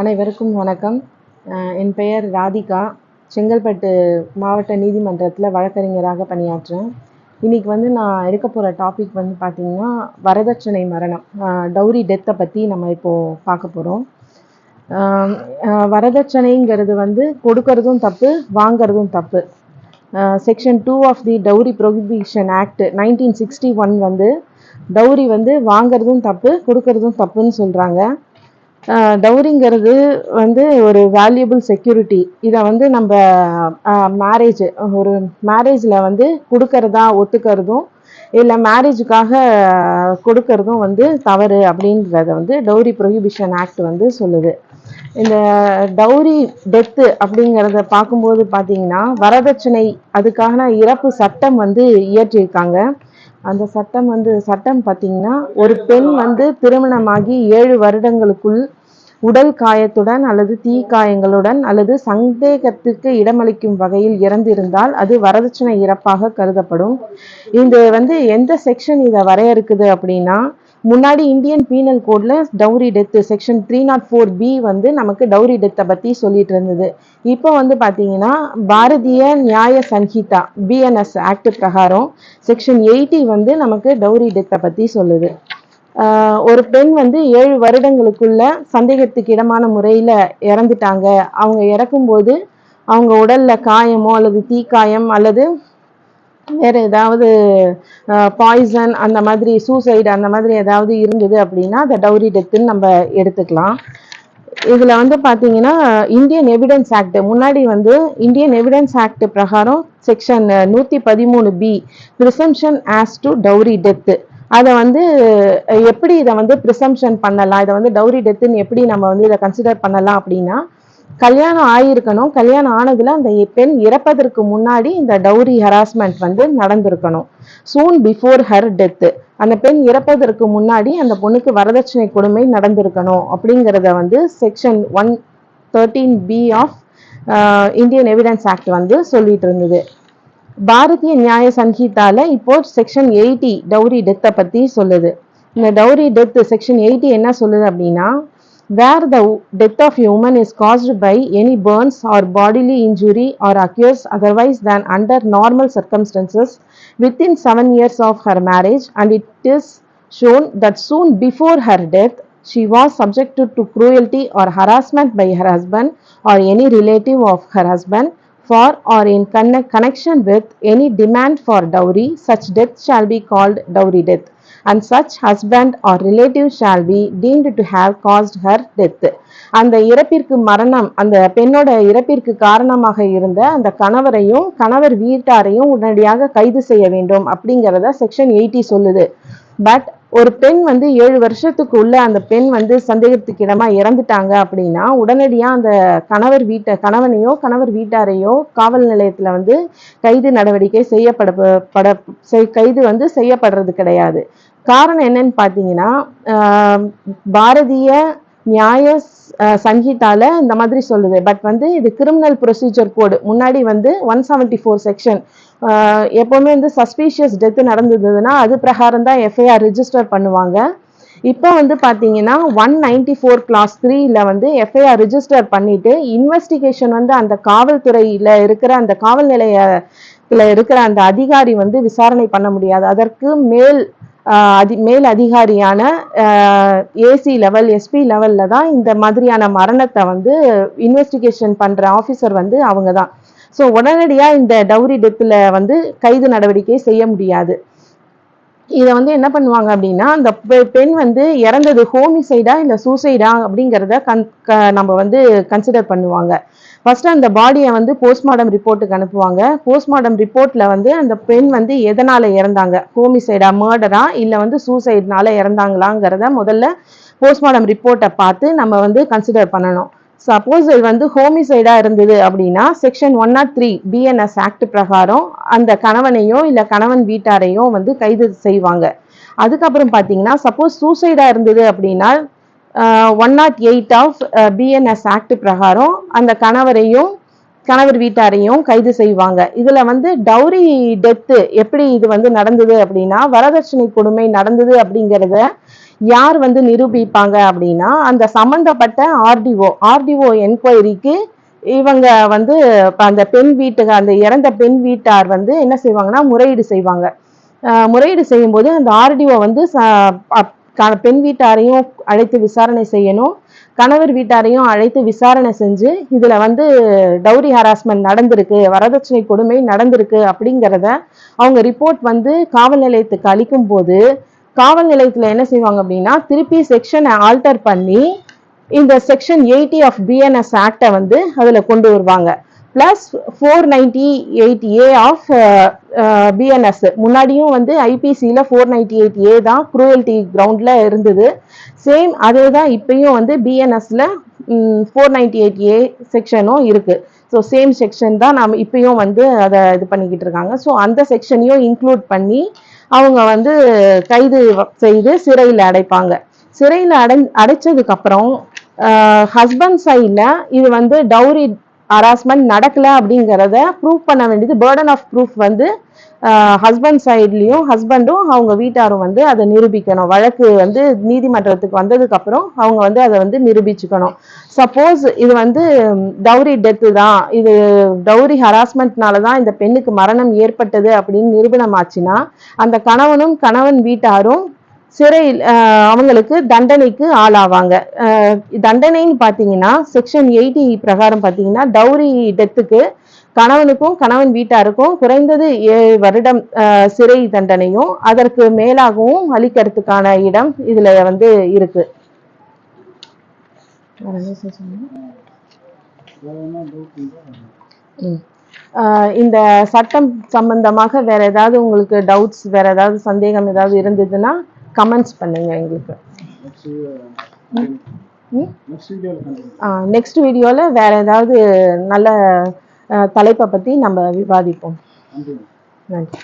அனைவருக்கும் வணக்கம். என் பெயர் ராதிகா. செங்கல்பட்டு மாவட்ட நீதிமன்றத்தில் வழக்கறிஞராக பணியாற்றுறேன் இன்றைக்கி வந்து நான் எடுக்க போகிற டாபிக் வந்து பார்த்திங்கன்னா வரதட்சணை மரணம். டௌரி டெத்தை பற்றி நம்ம இப்போது பார்க்க போகிறோம் வரதட்சணைங்கிறது வந்து கொடுக்கறதும் தப்பு வாங்கிறதும் தப்பு. Section two of the dowry prohibition act nineteen sixty one வந்து டௌரி வந்து வாங்கிறதும் தப்பு கொடுக்கறதும் தப்புன்னு சொல்கிறாங்க டௌரிங்கிறது வந்து ஒரு வேல்யூபிள் செக்யூரிட்டி இதை வந்து நம்ம மேரேஜ் ஒரு மேரேஜில் வந்து கொடுக்கறதா ஒத்துக்கிறதும் இல்லை மேரேஜுக்காக கொடுக்கறதும் வந்து தவறு அப்படின்றத வந்து டவுரி ப்ரொஹிபிஷன் ஆக்ட் வந்து சொல்லுது. இந்த டௌரி டெத்து அப்படிங்கிறத பார்க்கும்போது பார்த்தீங்கன்னா வரதட்சணை அதுக்கான இறப்பு சட்டம் வந்து இயற்றியிருக்காங்க அந்த சட்டம் வந்து சட்டம் பார்த்தீங்கன்னா ஒரு பெண் வந்து திருமணமாகி ஏழு வருடங்களுக்குள் உடல் காயத்துடன் அல்லது தீ காயங்களுடன் அல்லது சந்தேகத்துக்கு இடமளிக்கும் வகையில் இறந்திருந்தால் அது வரதட்சணை இறப்பாக கருதப்படும். இது வந்து எந்த செக்ஷன் இதை வரையறுக்குது அப்படின்னா முன்னாடி இந்தியன் பீனல் கோட்ல dowry death section three nought four B வந்து நமக்கு டவுரி டெத்தை பற்றி சொல்லிட்டு இருந்தது. இப்போ வந்து பார்த்தீங்கன்னா பாரதிய நியாய சன்ஹிதா பிஎன்எஸ் ஆக்ட் பிரகாரம் செக்ஷன் எயிட்டி வந்து நமக்கு டவுரி டெத்தை பற்றி சொல்லுது. ஒரு பெண் வந்து ஏழு வருடங்களுக்குள்ள சந்தேகத்துக்கு இடமான முறையில் இறந்துட்டாங்க. அவங்க இறக்கும்போது அவங்க உடல்ல காயமோ அல்லது தீக்காயம் அல்லது வேற ஏதாவது பாய்சன் அந்த மாதிரி சூசைடு அந்த மாதிரி ஏதாவது இருந்தது அப்படின்னா அதை டவுரி டெத்துன்னு நம்ம எடுத்துக்கலாம். இதில் வந்து பார்த்தீங்கன்னா இந்தியன் எவிடன்ஸ் ஆக்ட் முன்னாடி வந்து இந்தியன் எவிடன்ஸ் ஆக்ட் பிரகாரம் செக்ஷன் நூற்றி பதிமூணு B presumption as to dowry death அதை வந்து எப்படி இதை வந்து ப்ரிசம்ஷன் பண்ணலாம்? இதை வந்து டவுரி டெத்துன்னு எப்படி நம்ம வந்து இதை கன்சிடர் பண்ணலாம் அப்படின்னா கல்யாணம் ஆகியிருக்கணும் கல்யாணம் ஆனதில் அந்த பெண் இறப்பதற்கு முன்னாடி இந்த டவுரி ஹராஸ்மெண்ட் வந்து நடந்திருக்கணும். சூன் பிஃபோர் ஹர் டெத்து அந்த பெண் இறப்பதற்கு முன்னாடி அந்த பொண்ணுக்கு வரதட்சணை கொடுமை நடந்திருக்கணும் அப்படிங்கிறத வந்து section one thirteen B of Indian evidence act வந்து சொல்லிட்டு இருந்தது. பாரதிய நியாய சங்கீதால இப்போ செக்ஷன் எயிட்டி டவுரி டெத்தை பற்றி சொல்லுது. இந்த டவுரி டெத் செக்ஷன் எயிட்டி என்ன சொல்லுது அப்படின்னா where the death of a woman is caused by any burns or bodily injury or occurs otherwise than under normal circumstances within seven years of her marriage. And it is shown that soon before her death she was subjected to cruelty or harassment by her husband or any relative of her husband for or in connection with any demand for dowry. Such death shall be called dowry death and such husband or relative shall be deemed to have caused her death அந்த இறப்பிற்கு மரணம் அந்த பெண்ணோட இறப்பிற்கு காரணமாக இருந்த அந்த கணவரையும் கணவர் வீட்டாரையும் உடனடியாக கைது செய்ய வேண்டும் அப்படிங்கிறத செக்ஷன் எயிட்டி சொல்லுது. பட் ஒரு பெண் வந்து ஏழு வருஷத்துக்கு உள்ள அந்த பெண் வந்து சந்தேகத்துக்கு இடமா இறந்துட்டாங்க அப்படின்னா உடனடியாக அந்த கணவர் வீட்டை கணவனையோ கணவர் வீட்டாரையோ காவல் நிலையத்தில் வந்து கைது நடவடிக்கை செய்யப்பட பட கைது வந்து செய்யப்படுறது கிடையாது. காரணம் என்னன்னு பார்த்தீங்கன்னா பாரதிய நியாய சங்கீதால இந்த மாதிரி சொல்லுது. பட் வந்து இது கிரிமினல் ப்ரொசீஜர் கோடு முன்னாடி வந்து ஒன் செவன்டி ஃபோர் செக்ஷன் எப்போவுமே வந்து சஸ்பீஷியஸ் டெத்து நடந்ததுன்னா அது பிரகாரம் தான் எஃப்ஐஆர் ரிஜிஸ்டர் பண்ணுவாங்க. இப்போ வந்து பார்த்தீங்கன்னா ஒன் நைன்டி ஃபோர் கிளாஸ் த்ரீல வந்து எஃப்ஐஆர் ரிஜிஸ்டர் பண்ணிட்டு இன்வெஸ்டிகேஷன் வந்து அந்த காவல்துறையில் இருக்கிற அந்த காவல் நிலையத்தில் இருக்கிற அந்த அதிகாரி வந்து விசாரணை பண்ண முடியாது. அதற்கு மேல் அதி மேல் அதிகாரியான ஏசி லெவல் எஸ்பி லெவலில் தான் இந்த மாதிரியான மரணத்தை வந்து இன்வெஸ்டிகேஷன் பண்ணுற ஆஃபீஸர் வந்து அவங்க தான் ஸோ உடனடியாக இந்த டவுரி டெத்தில் வந்து கைது நடவடிக்கை செய்ய முடியாது. இதை வந்து என்ன பண்ணுவாங்க அப்படின்னா அந்த பெண் வந்து இறந்தது ஹோமிசைடா இல்லை சூசைடா அப்படிங்கிறத கன் நம்ம வந்து கன்சிடர் பண்ணுவாங்க. ஃபர்ஸ்ட் அந்த பாடியை வந்து போஸ்ட்மார்டம் ரிப்போர்ட்டுக்கு அனுப்புவாங்க. போஸ்ட்மார்டம் ரிப்போர்ட்டில் வந்து அந்த பெண் வந்து எதனால் இறந்தாங்க? ஹோமிசைடா மர்டரா இல்லை வந்து சூசைட்னால இறந்தாங்களாங்கிறத முதல்ல போஸ்ட்மார்டம் ரிப்போர்ட்டை பார்த்து நம்ம வந்து கன்சிடர் பண்ணணும். சப்போஸ் இது வந்து ஹோமிசைடாக இருந்தது அப்படின்னா section one nought three BNS act பிரகாரம் அந்த கணவனையோ இல்லை கணவன் வீட்டாரையோ வந்து கைது செய்வாங்க. அதுக்கப்புறம் பார்த்தீங்கன்னா சப்போஸ் சூசைடாக இருந்தது அப்படின்னா one nought eight of BNS oh act பிரகாரம் அந்த கணவரையும் கணவர் வீட்டாரையும் கைது செய்வாங்க. இதுல வந்து டௌரி டெத்து எப்படி இது வந்து நடந்தது அப்படின்னா வரதட்சணை கொடுமை நடந்தது அப்படிங்கிறத யார் வந்து நிரூபிப்பாங்க அப்படின்னா அந்த சம்பந்தப்பட்ட ஆர்டிஓ ஆர்டிஓ என்கொயரிக்கு இவங்க வந்து அந்த பெண் வீட்டுக்கு அந்த இறந்த பெண் வீட்டார் வந்து என்ன செய்வாங்கன்னா முறையீடு செய்வாங்க. முறையீடு செய்யும்போது அந்த ஆர்டிஓ வந்து ச- அப்- க- பெண் வீட்டாரையும் அழைத்து விசாரணை செய்யணும். கணவர் வீட்டாரையும் அழைத்து விசாரணை செஞ்சு இதில் வந்து டௌரி ஹராஸ்மெண்ட் நடந்திருக்கு வரதட்சணை கொடுமை நடந்திருக்கு அப்படிங்கிறத அவங்க ரிப்போர்ட் வந்து காவல் நிலையத்துக்கு அளிக்கும் போது காவல் நிலையத்தில் என்ன செய்வாங்க அப்படின்னா திருப்பி செக்ஷனை ஆல்டர் பண்ணி இந்த செக்ஷன் எயிட்டி ஆஃப் பிஎன்எஸ் ஆக்டை வந்து அதில் கொண்டு வருவாங்க. Plus four ninety eight A of BNS முன்னாடியும் வந்து ஐபிசியில் ஃபோர் நைன்டி எயிட் ஏ தான் குரூயல்டி கிரவுண்டில் இருந்தது. சேம் அதே தான் இப்பயும் வந்து பிஎன்எஸ்ல ஃபோர் நைன்டி எயிட் ஏ செக்ஷனும் இருக்குது ஸோ சேம் செக்ஷன் தான் நம்ம இப்பயும் வந்து அதை இது பண்ணிக்கிட்டு இருக்காங்க. ஸோ அந்த செக்ஷனையும் இன்க்ளூட் பண்ணி அவங்க வந்து கைது செய்து சிறையில் அடைப்பாங்க. சிறையில் அடை அடைச்சதுக்கப்புறம் ஹஸ்பண்ட் சைடில் இது வந்து டவுரி ஹராஸ்மெண்ட் நடக்கல அப்படிங்கிறத ப்ரூவ் பண்ண வேண்டியது பேர்டன் ஆஃப் ப்ரூஃப் வந்து ஹஸ்பண்ட் சைட்லேயும் ஹஸ்பண்டும் அவங்க வீட்டாரும் வந்து அதை நிரூபிக்கணும். வழக்கு வந்து நீதிமன்றத்துக்கு வந்ததுக்கப்புறம் அவங்க வந்து அதை வந்து நிரூபிச்சுக்கணும். சப்போஸ் இது வந்து டௌரி டெத்து தான். இது டௌரி ஹராஸ்மெண்ட்னால தான் இந்த பெண்ணுக்கு மரணம் ஏற்பட்டது அப்படின்னு நிரூபணம் ஆச்சுன்னா அந்த கணவனும் கணவன் வீட்டாரும் சிறையில் அவங்களுக்கு தண்டனைக்கு ஆளாவாங்க. தண்டனைன்னு பார்த்தீங்கன்னா செக்ஷன் எயிட்டி பிரகாரம் பார்த்தீங்கன்னா டௌரி டெத்துக்கு கணவனுக்கும் கணவன் வீட்டாருக்கும் குறைந்தது ஏழு வருடம் சிறை தண்டனையும் அதற்கு மேலாகவும் அளிக்கிறதுக்கான இடம் இதுல வந்து இருக்கு. இந்த சட்டம் சம்பந்தமாக வேற ஏதாவது உங்களுக்கு டவுட்ஸ் வேற ஏதாவது சந்தேகம் ஏதாவது இருந்ததுன்னா கமெண்ட்ஸ் பண்ணுங்க எங்களுக்கு. நெக்ஸ்ட் வீடியோவில் வேற ஏதாவது நல்ல தலைப்பை பற்றி நம்ம விவாதிப்போம். நன்றி.